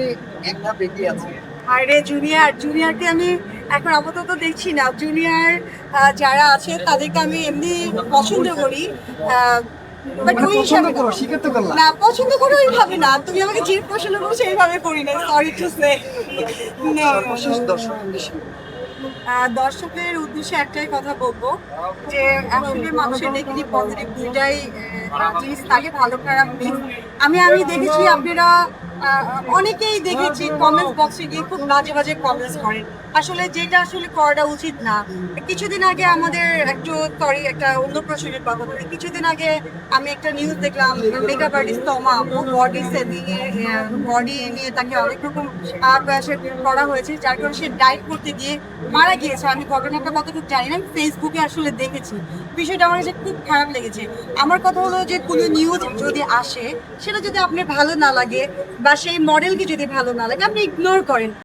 মোটামুটি এক ধাপ এগিয়ে আছে আরে জুনিয়র জুনিয়রকে আমি এখন আপাতত দেখছি না। জুনিয়র যারা আছে তাদেরকে আমি এমনি পছন্দ করি। বাট মানে না পছন্দ করে ওইভাবে না। তুমি আমাকে যে পছন্দ করছ এইভাবে করি না সরি টু সে দর্শকের উদ্দেশ্যে একটাই কথা বলব যে আসলে মানুষের নেগেটিভ পজিটিভ দুইটাই জিনিস থাকে ভালো খারাপ আমি আমি দেখেছি আপনারা অনেকেই দেখেছি কমেন্টস বক্সে গিয়ে খুব বাজে বাজে কমেন্টস করেন। আসলে যেটা আসলে করাটা উচিত না। কিছুদিন আগে আমাদের একটু সরি একটা অন্য প্রসঙ্গের কথা বলি। কিছুদিন আগে আমি একটা নিউজ দেখলাম মেকআপ আর্টিস্ট তমা, ও বডি সেভিং বডি নিয়ে তাকে অনেক রকম করা হয়েছে, যার কারণে সে ডায়েট করতে গিয়ে মারা গিয়েছে। আমি ঘটনাটা কতটুকু জানি না ফেসবুকে আসলে দেখেছি। বিষয়টা আমার কাছে খুব খারাপ লেগেছে। আমার কথা হলো যে কোনো নিউজ যদি আসে, সেটা যদি আপনার ভালো না লাগে বা সেই মডেলকে যদি ভালো না লাগে আপনি ইগনোর করেন।